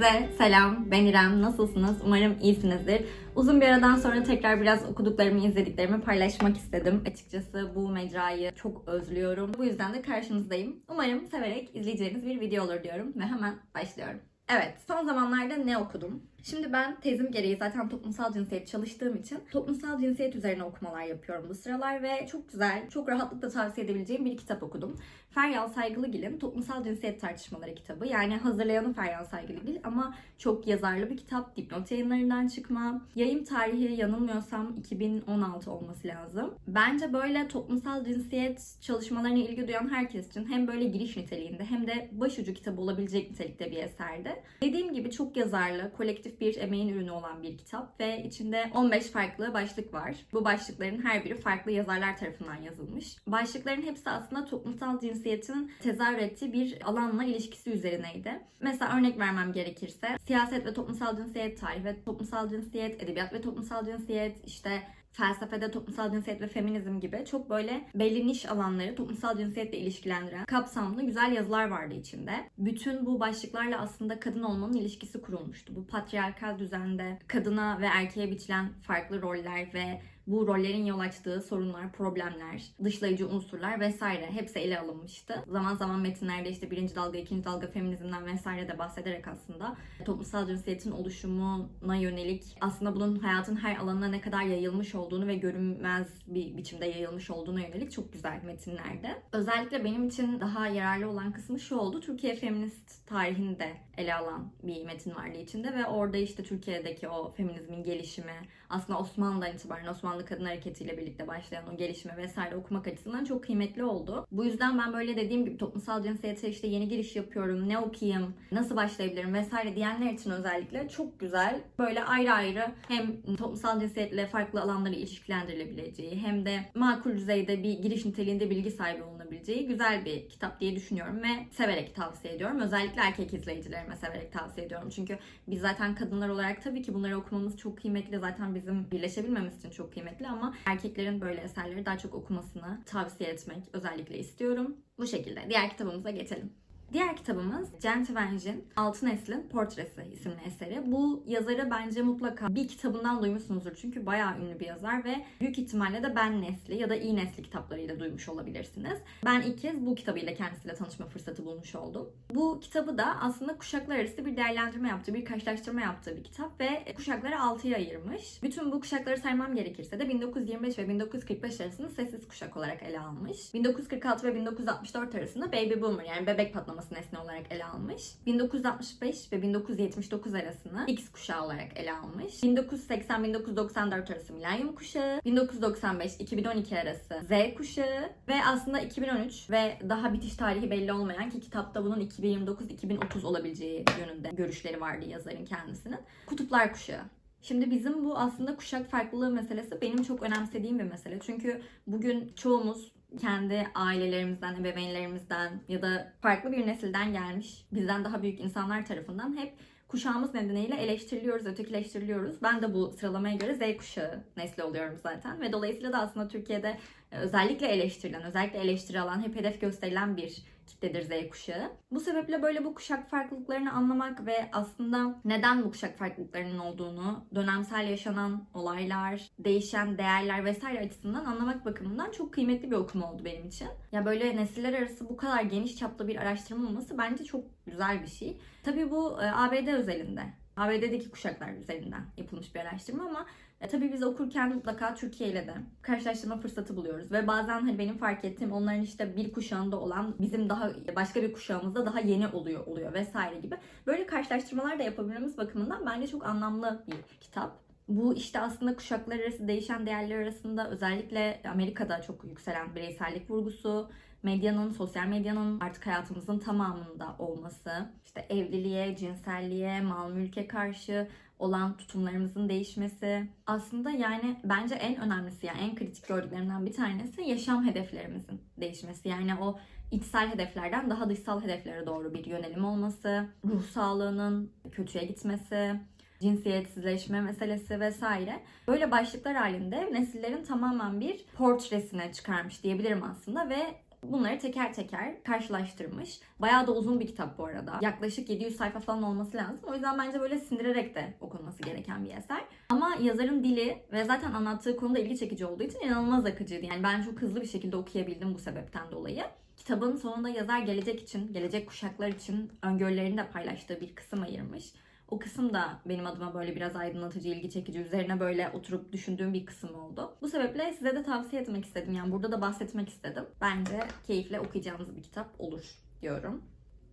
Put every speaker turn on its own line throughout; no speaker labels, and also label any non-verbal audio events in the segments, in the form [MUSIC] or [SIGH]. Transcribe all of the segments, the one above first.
Herkese selam. Ben İrem. Nasılsınız? Umarım iyisinizdir. Uzun bir aradan sonra tekrar biraz okuduklarımı, izlediklerimi paylaşmak istedim. Açıkçası bu mecrayı çok özlüyorum. Bu yüzden de karşınızdayım. Umarım severek izleyeceğiniz bir video olur diyorum ve hemen başlıyorum. Evet, son zamanlarda ne okudum? Şimdi ben tezim gereği zaten toplumsal cinsiyet çalıştığım için toplumsal cinsiyet üzerine okumalar yapıyorum bu sıralar ve çok güzel, çok rahatlıkla tavsiye edebileceğim bir kitap okudum. Feryal Saygılıgil'in Toplumsal Cinsiyet Tartışmaları kitabı. Yani hazırlayanı Feryal Saygılıgil ama çok yazarlı bir kitap. Dipnot yayınlarından çıkma. Yayın tarihi yanılmıyorsam 2016 olması lazım. Bence böyle toplumsal cinsiyet çalışmalarına ilgi duyan herkes için hem böyle giriş niteliğinde hem de başucu kitabı olabilecek nitelikte bir eserde. Dediğim gibi çok yazarlı, kolektif bir emeğin ürünü olan bir kitap ve içinde 15 farklı başlık var. Bu başlıkların her biri farklı yazarlar tarafından yazılmış. Başlıkların hepsi aslında toplumsal cinsiyetin tezahür ettiği bir alanla ilişkisi üzerineydi. Mesela örnek vermem gerekirse siyaset ve toplumsal cinsiyet, tarih ve toplumsal cinsiyet, edebiyat ve toplumsal cinsiyet, işte felsefede toplumsal cinsiyet ve feminizm gibi çok böyle belli niş alanları toplumsal cinsiyetle ilişkilendiren kapsamlı güzel yazılar vardı içinde. Bütün bu başlıklarla aslında kadın olmanın ilişkisi kurulmuştu. Bu patriarkal düzende kadına ve erkeğe biçilen farklı roller ve bu rollerin yol açtığı sorunlar, problemler, dışlayıcı unsurlar vesaire hepsi ele alınmıştı. Zaman zaman metinlerde işte birinci dalga, ikinci dalga feminizmden vesaire de bahsederek aslında toplumsal cinsiyetin oluşumuna yönelik aslında bunun hayatın her alanına ne kadar yayılmış olduğunu ve görünmez bir biçimde yayılmış olduğuna yönelik çok güzel metinlerde. Özellikle benim için daha yararlı olan kısmı şu oldu. Türkiye feminist tarihini de ele alan bir metin vardı içinde ve orada işte Türkiye'deki o feminizmin gelişimi, aslında Osmanlı'dan itibaren Osmanlı Kadın Hareketi ile birlikte başlayan o gelişme vesaire okumak açısından çok kıymetli oldu. Bu yüzden ben böyle dediğim gibi toplumsal cinsiyete işte yeni giriş yapıyorum, ne okuyayım, nasıl başlayabilirim vesaire diyenler için özellikle çok güzel böyle ayrı ayrı hem toplumsal cinsiyetle farklı alanları ilişkilendirilebileceği hem de makul düzeyde bir giriş niteliğinde bilgi sahibi olunabileceği güzel bir kitap diye düşünüyorum ve severek tavsiye ediyorum. Özellikle erkek izleyicilerime severek tavsiye ediyorum. Çünkü biz zaten kadınlar olarak tabii ki bunları okumamız çok kıymetli. Zaten bizim birleşebilmemiz için çok kıymetli ama erkeklerin böyle eserleri daha çok okumasını tavsiye etmek özellikle istiyorum. Bu şekilde. Diğer kitabımıza geçelim. Diğer kitabımız Jen Tvench'in Altın Neslin Portresi isimli eseri. Bu yazarı bence mutlaka bir kitabından duymuşsunuzdur. Çünkü bayağı ünlü bir yazar ve büyük ihtimalle de Ben Nesli ya da İyi Nesli kitaplarıyla duymuş olabilirsiniz. Ben ilk kez bu kitabıyla kendisiyle tanışma fırsatı bulmuş oldum. Bu kitabı da aslında kuşaklar arası bir değerlendirme yaptığı, bir karşılaştırma yaptığı bir kitap ve kuşakları 6'ya ayırmış. Bütün bu kuşakları saymam gerekirse de 1925 ve 1945 arasında sessiz kuşak olarak ele almış. 1946 ve 1964 arasında Baby Boomer yani bebek patlaması nesne olarak ele almış. 1965 ve 1979 arasını X kuşağı olarak ele almış. 1980-1994 arası milenyum kuşağı, 1995-2012 arası Z kuşağı ve aslında 2013 ve daha bitiş tarihi belli olmayan ki kitapta bunun 2029-2030 olabileceği yönünde görüşleri vardı yazarın kendisinin. Kutuplar kuşağı. Şimdi bizim bu aslında kuşak farklılığı meselesi benim çok önemsediğim bir mesele. Çünkü bugün çoğumuz kendi ailelerimizden, ebeveynlerimizden ya da farklı bir nesilden gelmiş, bizden daha büyük insanlar tarafından hep kuşağımız nedeniyle eleştiriliyoruz, ötekileştiriliyoruz. Ben de bu sıralamaya göre Z kuşağı nesli oluyorum zaten. Ve dolayısıyla da aslında Türkiye'de özellikle eleştirilen, özellikle eleştiri alan, hep hedef gösterilen bir kitledir Z kuşağı. Bu sebeple böyle bu kuşak farklılıklarını anlamak ve aslında neden bu kuşak farklılıklarının olduğunu, dönemsel yaşanan olaylar, değişen değerler vesaire açısından anlamak bakımından çok kıymetli bir okuma oldu benim için. Ya böyle nesiller arası bu kadar geniş çapta bir araştırma olması bence çok güzel bir şey. Tabii bu e, ABD özelinde. ABD'deki kuşaklar üzerinden yapılmış bir araştırma ama e, tabii biz okurken mutlaka Türkiye ile de karşılaştırma fırsatı buluyoruz ve bazen hani benim fark ettiğim onların işte bir kuşağında olan bizim daha başka bir kuşağımızda daha yeni oluyor oluyor vesaire gibi böyle karşılaştırmalar da yapabilmemiz bakımından bence çok anlamlı bir kitap. Bu işte aslında kuşaklar arası değişen değerler arasında özellikle Amerika'da çok yükselen bireysellik vurgusu, medyanın, sosyal medyanın artık hayatımızın tamamında olması, işte evliliğe, cinselliğe, mal mülke karşı olan tutumlarımızın değişmesi. Aslında yani bence en önemlisi yani en kritik gördüklerimden bir tanesi yaşam hedeflerimizin değişmesi. Yani o içsel hedeflerden daha dışsal hedeflere doğru bir yönelim olması, ruh sağlığının kötüye gitmesi, cinsiyetsizleşme meselesi vesaire. Böyle başlıklar halinde nesillerin tamamen bir portresine çıkarmış diyebilirim aslında ve bunları teker teker karşılaştırmış. Bayağı da uzun bir kitap bu arada. Yaklaşık 700 sayfa falan olması lazım. O yüzden bence böyle sindirerek de okunması gereken bir eser. Ama yazarın dili ve zaten anlattığı konuda ilgi çekici olduğu için inanılmaz akıcıydı. Yani ben çok hızlı bir şekilde okuyabildim bu sebepten dolayı. Kitabın sonunda yazar gelecek için, gelecek kuşaklar için öngörülerini de paylaştığı bir kısım ayırmış. O kısım da benim adıma böyle biraz aydınlatıcı, ilgi çekici, üzerine böyle oturup düşündüğüm bir kısım oldu. Bu sebeple size de tavsiye etmek istedim. Yani burada da bahsetmek istedim. Bence keyifle okuyacağınız bir kitap olur diyorum.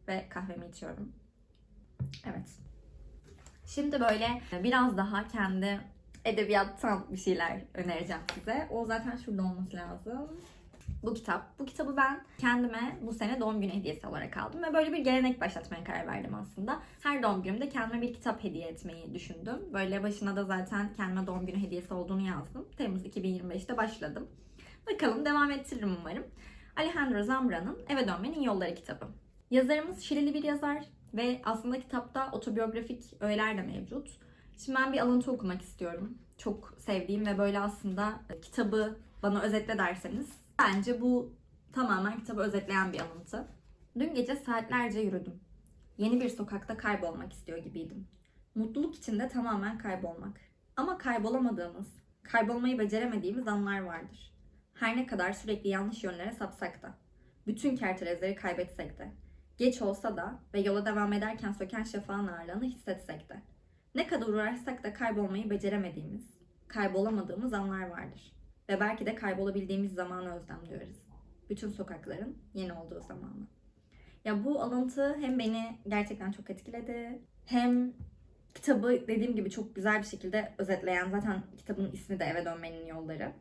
Ve kahvemi içiyorum. Evet. Şimdi böyle biraz daha kendi edebiyattan bir şeyler önereceğim size. O zaten şurada olması lazım bu kitap. Bu kitabı ben kendime bu sene doğum günü hediyesi olarak aldım ve böyle bir gelenek başlatmaya karar verdim aslında. Her doğum günümde kendime bir kitap hediye etmeyi düşündüm. Böyle başına da zaten kendime doğum günü hediyesi olduğunu yazdım. Temmuz 2025'te başladım. Bakalım devam ettiririm umarım. Alejandro Zambra'nın Eve Dönmenin Yolları kitabı. Yazarımız Şilili bir yazar ve aslında kitapta otobiyografik öğeler de mevcut. Şimdi ben bir alıntı okumak istiyorum. Çok sevdiğim ve böyle aslında kitabı bana özetle derseniz Bence bu tamamen kitabı özetleyen bir alıntı. Dün gece saatlerce yürüdüm. Yeni bir sokakta kaybolmak istiyor gibiydim. Mutluluk içinde tamamen kaybolmak. Ama kaybolamadığımız, kaybolmayı beceremediğimiz anlar vardır. Her ne kadar sürekli yanlış yönlere sapsak da. Bütün kertelezleri kaybetsek de. Geç olsa da ve yola devam ederken söken şafağın ağırlığını hissetsek de. Ne kadar uğraşsak da kaybolmayı beceremediğimiz, kaybolamadığımız anlar vardır. Ve belki de kaybolabildiğimiz zamanı özlemliyoruz. Bütün sokakların yeni olduğu zamanı. Ya bu alıntı hem beni gerçekten çok etkiledi. Hem kitabı dediğim gibi çok güzel bir şekilde özetleyen zaten kitabın ismi de Eve Dönmenin Yolları.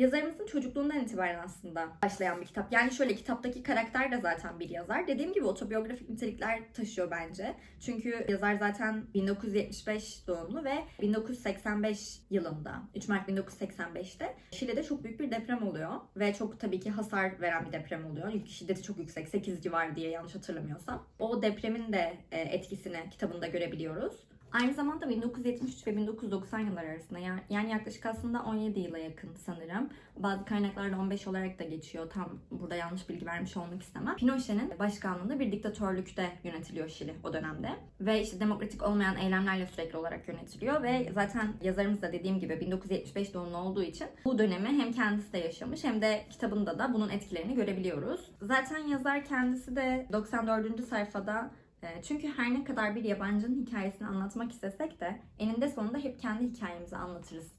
Yazarımızın çocukluğundan itibaren aslında başlayan bir kitap. Yani şöyle kitaptaki karakter de zaten bir yazar. Dediğim gibi otobiyografik nitelikler taşıyor bence. Çünkü yazar zaten 1975 doğumlu ve 1985 yılında, 3 Mart 1985'te Şile'de çok büyük bir deprem oluyor. Ve çok tabii ki hasar veren bir deprem oluyor. Çünkü şiddeti çok yüksek, 8 civar diye yanlış hatırlamıyorsam. O depremin de e, etkisini kitabında görebiliyoruz. Aynı zamanda 1973 ve 1990 yıllar arasında yani yaklaşık aslında 17 yıla yakın sanırım. Bazı kaynaklarda 15 olarak da geçiyor. Tam burada yanlış bilgi vermiş olmak istemem. Pinochet'in başkanlığında bir diktatörlükte yönetiliyor Şili o dönemde. Ve işte demokratik olmayan eylemlerle sürekli olarak yönetiliyor ve zaten yazarımız da dediğim gibi 1975 doğumlu olduğu için bu dönemi hem kendisi de yaşamış hem de kitabında da bunun etkilerini görebiliyoruz. Zaten yazar kendisi de 94. sayfada çünkü her ne kadar bir yabancının hikayesini anlatmak istesek de eninde sonunda hep kendi hikayemizi anlatırız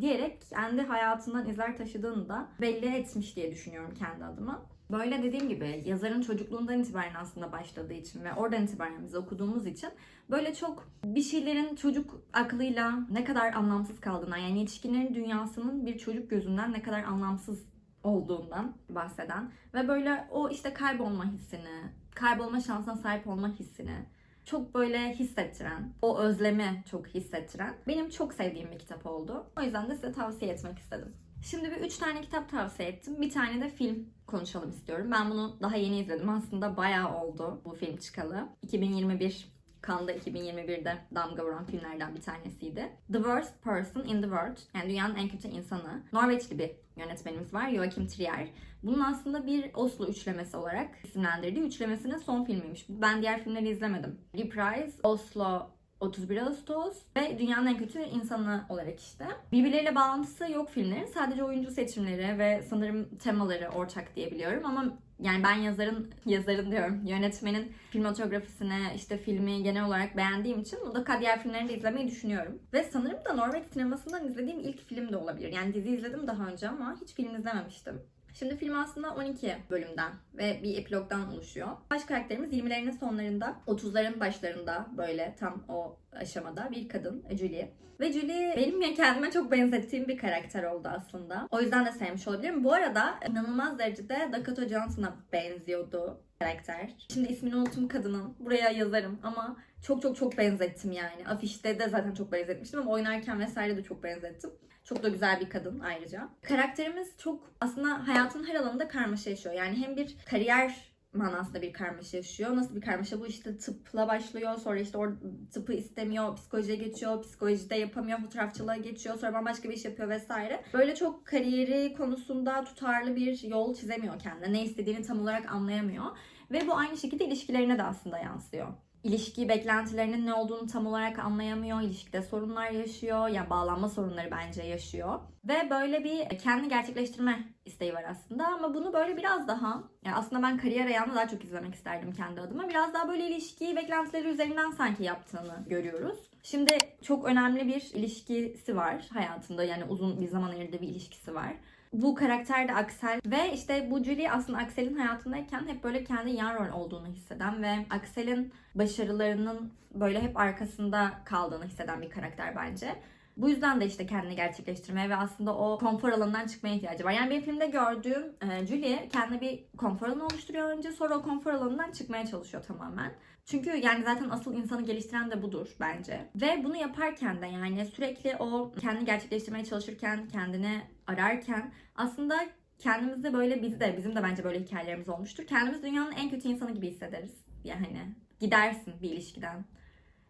diyerek kendi hayatından izler taşıdığını da belli etmiş diye düşünüyorum kendi adıma. Böyle dediğim gibi yazarın çocukluğundan itibaren aslında başladığı için ve oradan itibaren biz okuduğumuz için böyle çok bir şeylerin çocuk aklıyla ne kadar anlamsız kaldığından yani yetişkinlerin dünyasının bir çocuk gözünden ne kadar anlamsız olduğundan bahseden ve böyle o işte kaybolma hissini, kaybolma şansına sahip olma hissini çok böyle hissettiren, o özlemi çok hissettiren benim çok sevdiğim bir kitap oldu. O yüzden de size tavsiye etmek istedim. Şimdi bir üç tane kitap tavsiye ettim. Bir tane de film konuşalım istiyorum. Ben bunu daha yeni izledim. Aslında bayağı oldu bu film çıkalı. 2021 Cannes'da 2021'de damga vuran filmlerden bir tanesiydi. The Worst Person in the World, yani dünyanın en kötü insanı. Norveçli bir yönetmenimiz var, Joachim Trier. Bunun aslında bir Oslo üçlemesi olarak isimlendirdiği üçlemesinin son filmiymiş. Ben diğer filmleri izlemedim. Reprise, Oslo 31 Ağustos ve Dünyanın En Kötü insanı olarak işte. Birbirleriyle bağlantısı yok filmlerin. Sadece oyuncu seçimleri ve sanırım temaları ortak diyebiliyorum ama yani ben yazarın, [LAUGHS] yazarın diyorum, yönetmenin filmotografisini, işte filmi genel olarak beğendiğim için mutlaka diğer filmlerini de izlemeyi düşünüyorum. Ve sanırım da Norveç sinemasından izlediğim ilk film de olabilir. Yani dizi izledim daha önce ama hiç film izlememiştim. Şimdi film aslında 12 bölümden ve bir epilogdan oluşuyor. Baş karakterimiz 20'lerinin sonlarında, 30'ların başlarında böyle tam o aşamada bir kadın, Julie. Ve Julie benim ya kendime çok benzettiğim bir karakter oldu aslında. O yüzden de sevmiş olabilirim. Bu arada inanılmaz derecede Dakota Johnson'a benziyordu karakter. Şimdi ismini unuttum kadının. Buraya yazarım ama çok çok çok benzettim yani. Afişte de zaten çok benzetmiştim ama oynarken vesaire de çok benzettim. Çok da güzel bir kadın ayrıca. Karakterimiz çok aslında hayatın her alanında karmaşa yaşıyor. Yani hem bir kariyer manasında bir karmaşa yaşıyor. Nasıl bir karmaşa bu işte tıpla başlıyor. Sonra işte or tıpı istemiyor. Psikolojiye geçiyor. Psikolojide yapamıyor. Fotoğrafçılığa geçiyor. Sonra bambaşka bir iş yapıyor vesaire. Böyle çok kariyeri konusunda tutarlı bir yol çizemiyor kendine. Ne istediğini tam olarak anlayamıyor. Ve bu aynı şekilde ilişkilerine de aslında yansıyor. İlişki beklentilerinin ne olduğunu tam olarak anlayamıyor. İlişkide sorunlar yaşıyor. Yani bağlanma sorunları bence yaşıyor. Ve böyle bir kendi gerçekleştirme isteği var aslında. Ama bunu böyle biraz daha yani aslında ben kariyer ayağını daha çok izlemek isterdim kendi adıma. Biraz daha böyle ilişki beklentileri üzerinden sanki yaptığını görüyoruz. Şimdi çok önemli bir ilişkisi var hayatında. Yani uzun bir zaman ayırdığı bir ilişkisi var bu karakter de Axel ve işte bu Julie aslında Axel'in hayatındayken hep böyle kendi yan rol olduğunu hisseden ve Axel'in başarılarının böyle hep arkasında kaldığını hisseden bir karakter bence. Bu yüzden de işte kendini gerçekleştirmeye ve aslında o konfor alanından çıkmaya ihtiyacı var. Yani benim filmde gördüğüm e, Julie kendine bir konfor alanı oluşturuyor önce sonra o konfor alanından çıkmaya çalışıyor tamamen. Çünkü yani zaten asıl insanı geliştiren de budur bence. Ve bunu yaparken de yani sürekli o kendini gerçekleştirmeye çalışırken, kendini ararken aslında kendimizde böyle biz de bizim de bence böyle hikayelerimiz olmuştur. Kendimiz dünyanın en kötü insanı gibi hissederiz. Yani gidersin bir ilişkiden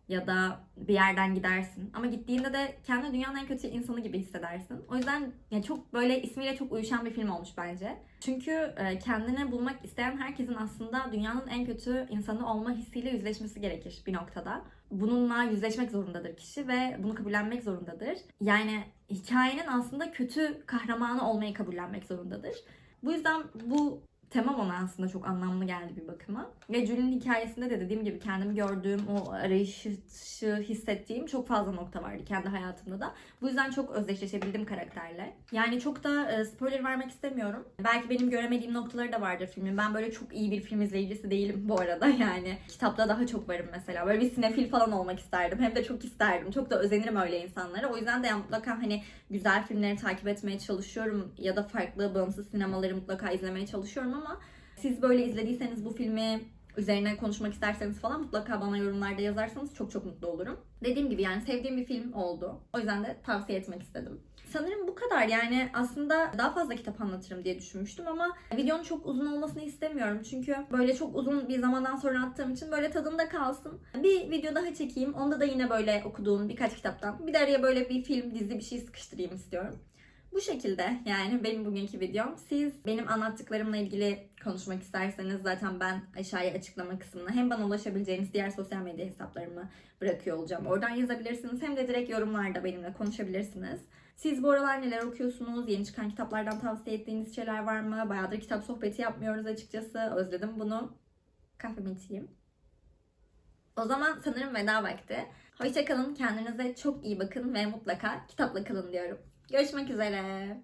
ya da bir yerden gidersin. Ama gittiğinde de kendi dünyanın en kötü insanı gibi hissedersin. O yüzden yani çok böyle ismiyle çok uyuşan bir film olmuş bence. Çünkü e, kendini bulmak isteyen herkesin aslında dünyanın en kötü insanı olma hissiyle yüzleşmesi gerekir bir noktada. Bununla yüzleşmek zorundadır kişi ve bunu kabullenmek zorundadır. Yani hikayenin aslında kötü kahramanı olmayı kabullenmek zorundadır. Bu yüzden bu tema bana aslında çok anlamlı geldi bir bakıma. Ve Julie'nin hikayesinde de dediğim gibi kendimi gördüğüm, o arayışı hissettiğim çok fazla nokta vardı kendi hayatımda da. Bu yüzden çok özdeşleşebildim karakterle. Yani çok da e, spoiler vermek istemiyorum. Belki benim göremediğim noktaları da vardır filmin. Ben böyle çok iyi bir film izleyicisi değilim bu arada [LAUGHS] yani. Kitapta daha çok varım mesela. Böyle bir sinefil falan olmak isterdim. Hem de çok isterdim. Çok da özenirim öyle insanlara. O yüzden de yani mutlaka hani güzel filmleri takip etmeye çalışıyorum. Ya da farklı bağımsız sinemaları mutlaka izlemeye çalışıyorum ama siz böyle izlediyseniz bu filmi üzerine konuşmak isterseniz falan mutlaka bana yorumlarda yazarsanız çok çok mutlu olurum. Dediğim gibi yani sevdiğim bir film oldu. O yüzden de tavsiye etmek istedim. Sanırım bu kadar yani aslında daha fazla kitap anlatırım diye düşünmüştüm ama videonun çok uzun olmasını istemiyorum. Çünkü böyle çok uzun bir zamandan sonra attığım için böyle tadında kalsın. Bir video daha çekeyim. Onda da yine böyle okuduğum birkaç kitaptan. Bir de araya böyle bir film, dizi bir şey sıkıştırayım istiyorum. Bu şekilde yani benim bugünkü videom. Siz benim anlattıklarımla ilgili konuşmak isterseniz zaten ben aşağıya açıklama kısmına hem bana ulaşabileceğiniz diğer sosyal medya hesaplarımı bırakıyor olacağım. Oradan yazabilirsiniz hem de direkt yorumlarda benimle konuşabilirsiniz. Siz bu aralar neler okuyorsunuz? Yeni çıkan kitaplardan tavsiye ettiğiniz şeyler var mı? Bayağıdır kitap sohbeti yapmıyoruz açıkçası. Özledim bunu. Kahvemi içeyim. O zaman sanırım veda vakti. Hoşçakalın, kendinize çok iyi bakın ve mutlaka kitapla kalın diyorum. Görüşmek üzere.